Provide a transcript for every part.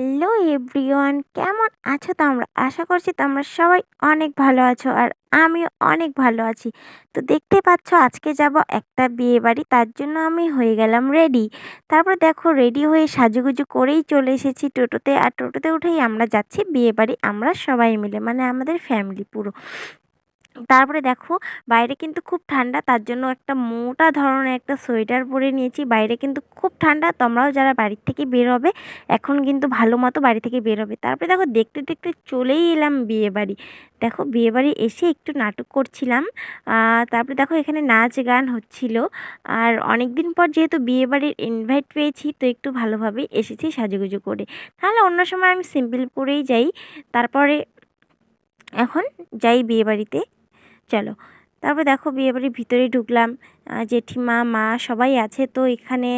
Hello everyone, কেমন আছো তোমরা? আশা করছি তোমরা সবাই অনেক ভালো আছো আর আমিও অনেক ভালো আছি। তো দেখতে পাচ্ছ আজকে যাব একটা বিয়ে বাড়ি, তার জন্য আমি হয়ে গেলাম রেডি তারপর দেখো রেডি হয়ে সাজুগুজু করেই চলে এসেছি টোটোতে। আর টোটোতে উঠেই আমরা যাচ্ছি বিয়ে বাড়ি, আমরা সবাই মিলে মানে আমাদের ফ্যামিলি পুরো। তারপরে দেখো, বাইরে কিন্তু খুব ঠান্ডা, তার জন্য একটা মোটা ধরনের একটা সোয়েটার পরে নিয়েছি। বাইরে কিন্তু খুব ঠান্ডা, তোমরাও যারা বাড়ির থেকে বের হবে, এখন কিন্তু ভালো মতো বাড়ি থেকে বের হবে। তারপরে দেখো, দেখতে দেখতে চলেই এলাম বিয়ে বাড়ি দেখো বিয়ে বাড়ি এসে একটু নাটক করছিলাম। তারপরে দেখো, এখানে নাচ গান হচ্ছিল। আর অনেক দিন পর যেহেতু বিয়ে বাড়ির ইনভাইট পেয়েছি, তো একটু ভালোভাবেই এসেছি সাজুগুজু করে। তাহলে অন্য সময় আমি সিম্পল পরেই যাই। তারপরে এখন যাই বিয়ে বাড়িতে চলো। তারপর দেখো বিয়েবাড়ির ভিতরে ঢুকলাম। জেঠিমা, মা সবাই আছে। তো এখানে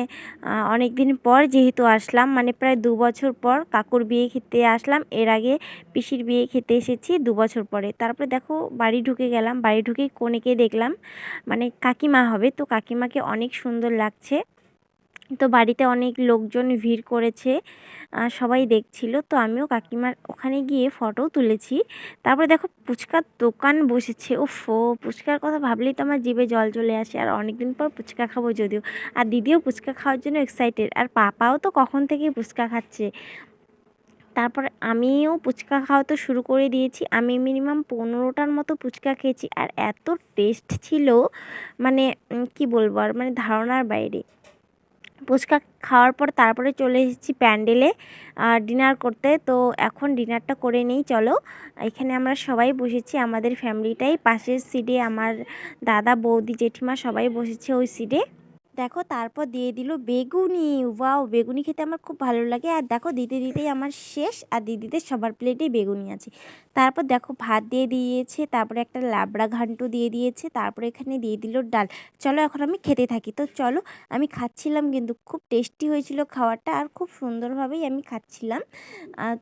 অনেক দিন পর যেহেতু আসলাম মানে প্রায় দু বছর পর কাকুর বিয়ে খেতে আসলাম। এর আগে পিসির বিয়ে খেতে এসেছি দু বছর পরে। তারপরে দেখো বাড়ি ঢুকে গেলাম। বাড়ি ঢুকেই কনেকে দেখলাম। মানে কাকিমা হবে। তো কাকিমাকে অনেক সুন্দর লাগছে। তো বাড়িতে অনেক লোকজন ভিড় করেছে সবাই দেখছিল। তো আমিও কাকিমার ওখানে গিয়ে ফটোও তুলেছি। তারপরে দেখো ফুচকার দোকান বসেছে। ও ফো ফুচকার কথা ভাবলেই তো আমার জিভে জল চলে আসে। আর অনেক দিন পর ফুচকা খাব যদিও। আর দিদিও ফুচকা খাওয়ার জন্য এক্সাইটেড আর পাপাও তো কখন থেকে ফুচকা খাচ্ছে? তারপর আমিও ফুচকা খাওয়া তো শুরু করে দিয়েছি। আমি মিনিমাম পনেরোটার মতো ফুচকা খেয়েছি। আর এত টেস্ট ছিল মানে কি বলব আর মানে ধারণার বাইরে। ফুচকা খাওয়ার পর তারপরে চলে এসেছি প্যান্ডেলে ডিনার করতে। তো এখন ডিনারটা করে নেই, চলো। এখানে আমরা সবাই বসেছি, আমাদের ফ্যামিলিটাই। পাশের সিটে আমার দাদা, বৌদি, জেঠিমা সবাই বসেছে ওই সিটে দেখো তারপর দিয়ে দিল বেগুনি। ওয়াও, বেগুনি খেতে আমার খুব ভালো লাগে। আর দেখো দিতে দিতেই আমার শেষ, আর দিদিদের সবার প্লেটেই বেগুনি আছে। তারপর দেখো ভাত দিয়ে দিয়েছে, তারপরে একটা লাবড়া ঘান্ট দিয়ে দিয়েছে, তারপরে এখানে দিয়ে দিল ডাল। চলো এখন আমি খেতে থাকি। তো চলো, আমি খাচ্ছিলাম কিন্তু খুব টেস্টি হয়েছিল খাওয়াটা, আর খুব সুন্দরভাবেই আমি খাচ্ছিলাম।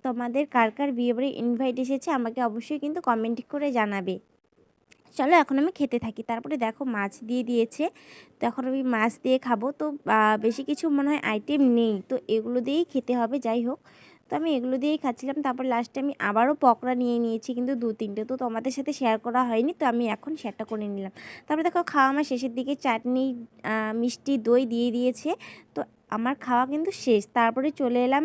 তোমাদের কার কার বিয়ে বাড়ি ইনভাইট এসেছে আমাকে অবশ্যই কিন্তু কমেন্ট করে জানাবে। চলো এখন আমি খেতে থাকি। তারপরে দেখো মাছ দিয়ে দিয়েছে। তো এখন আমি মাছ দিয়ে খাব। তো বেশি কিছু মনে হয় আইটেম নেই। তো এগুলো দিয়েই খেতে হবে, যাই হোক। তো আমি এগুলো দিয়েই খাচ্ছিলাম। তারপর লাস্টে আমি আবারও পকোড়া নিয়ে নিয়েছি, কিন্তু দু, তিনটে তো তোমাদের সাথে শেয়ার করা হয়নি। তো আমি এখন শেয়ারটা করে নিলাম। তারপরে দেখো খাওয়া আমার শেষের দিকে চাটনি মিষ্টি, দই দিয়ে দিয়েছে। তো আমার খাওয়া কিন্তু শেষ। তারপরে চলে এলাম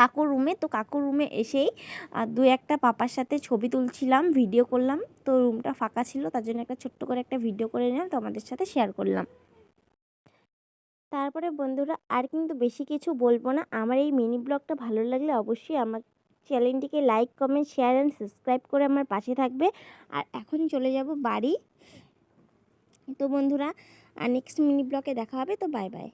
কাকুর রুমে তো কাকুর রুমে এসেই দু একটা পাপার সাথে ছবি তুলছিলাম ভিডিও করলাম। তো রুমটা ফাঁকা ছিল, তার জন্য একটা ছোট্ট করে একটা ভিডিও করে নিলাম, তো আমাদের সাথে শেয়ার করলাম। তারপরে বন্ধুরা, আর কিন্তু বেশি কিছু বলব না। আমার এই মিনি ব্লগটা ভালো লাগলে অবশ্যই আমার চ্যানেলটিকে like comment share and subscribe করে আমার পাশে থাকবে। আর এখন চলে যাব বাড়ি। তো বন্ধুরা আর নেক্সট মিনি ব্লগে দেখা হবে, তো বাই বাই